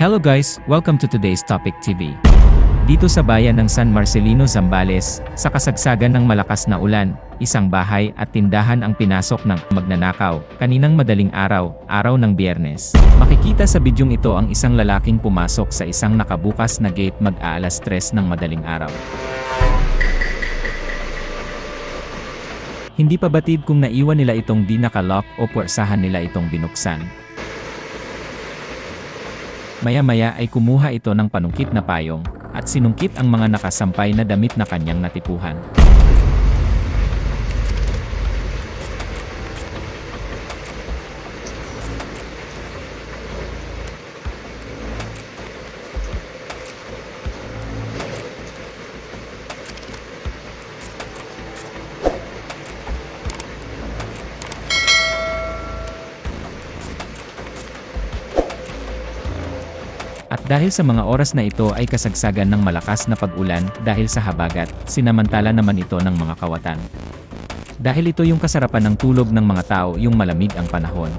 Hello guys, welcome to today's Topic TV. Dito sa bayan ng San Marcelino, Zambales, sa kasagsagan ng malakas na ulan, isang bahay at tindahan ang pinasok ng magnanakaw, kaninang madaling araw, araw ng biyernes. Makikita sa bidyong ito ang isang lalaking pumasok sa isang nakabukas na gate mag-aalas 3 ng madaling araw. Hindi pa batid kung naiwan nila itong di nakalock o puwersahan nila itong binuksan. Maya-maya ay kumuha ito ng panungkit na payong, at sinungkit ang mga nakasampay na damit na kanyang natipuhan. At dahil sa mga oras na ito ay kasagsagan ng malakas na pag-ulan dahil sa habagat, sinamantala naman ito ng mga kawatan. Dahil ito yung kasarapan ng tulog ng mga tao yung malamig ang panahon.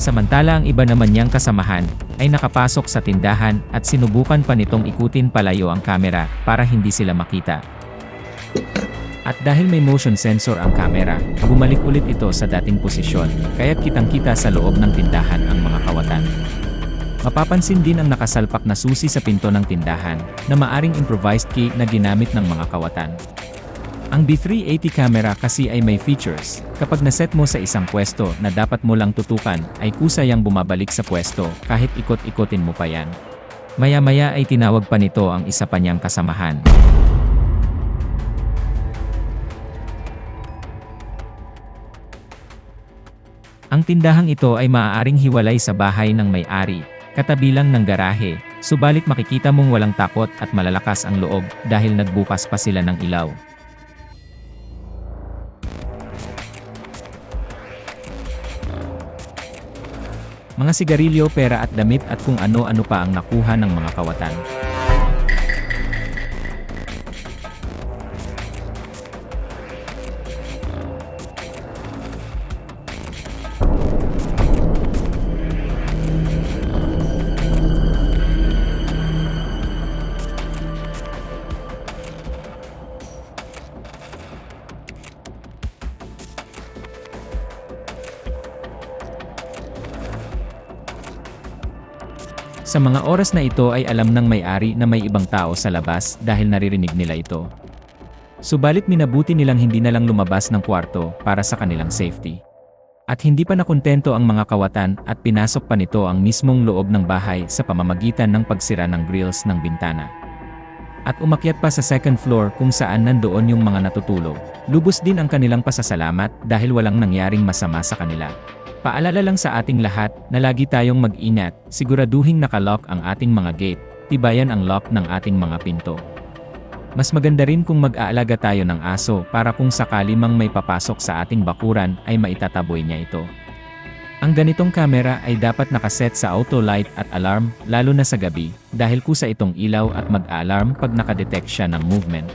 Samantala ang iba naman niyang kasamahan ay nakapasok sa tindahan at sinubukan pa nitong ikutin palayo ang kamera para hindi sila makita. At dahil may motion sensor ang kamera, bumalik ulit ito sa dating posisyon, kaya't kitang-kita sa loob ng tindahan ang mga kawatan. Mapapansin din ang nakasalpak na susi sa pinto ng tindahan, na maaring improvised key na ginamit ng mga kawatan. Ang B380 camera kasi ay may features, kapag naset mo sa isang pwesto na dapat mo lang tutukan, ay kusayang bumabalik sa pwesto, kahit ikot-ikotin mo pa yan. Maya-maya ay tinawag pa nito ang isa pa niyang kasamahan. Ang tindahang ito ay maaaring hiwalay sa bahay ng may-ari, katabilang ng garahe, subalit makikita mong walang takot at malalakas ang loob dahil nagbukas pa sila ng ilaw. Mga sigarilyo, pera at damit at kung ano-ano pa ang nakuha ng mga kawatan. Sa mga oras na ito ay alam ng may-ari na may ibang tao sa labas dahil naririnig nila ito. Subalit minabuti nilang hindi na lang lumabas ng kwarto para sa kanilang safety. At hindi pa nakontento ang mga kawatan at pinasok pa nito ang mismong loob ng bahay sa pamamagitan ng pagsira ng grills ng bintana. At umakyat pa sa second floor kung saan nandoon yung mga natutulog. Lubos din ang kanilang pasasalamat dahil walang nangyaring masama sa kanila. Paalala lang sa ating lahat na lagi tayong mag-ingat, siguraduhing nakalock ang ating mga gate, tibayan ang lock ng ating mga pinto. Mas maganda rin kung mag-aalaga tayo ng aso para kung sakali mang may papasok sa ating bakuran ay maitataboy niya ito. Ang ganitong kamera ay dapat nakaset sa auto light at alarm lalo na sa gabi dahil kusa itong ilaw at mag-alarm pag nakadetect siya ng movement.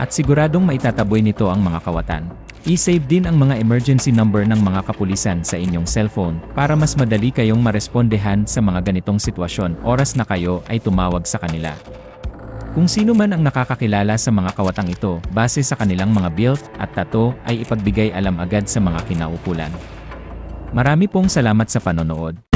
At siguradong maitataboy nito ang mga kawatan. I-save din ang mga emergency number ng mga kapulisan sa inyong cellphone para mas madali kayong marespondehan sa mga ganitong sitwasyon oras na kayo ay tumawag sa kanila. Kung sino man ang nakakakilala sa mga kawatang ito base sa kanilang mga build at tato ay ipagbigay alam agad sa mga kinaukulan. Marami pong salamat sa panonood.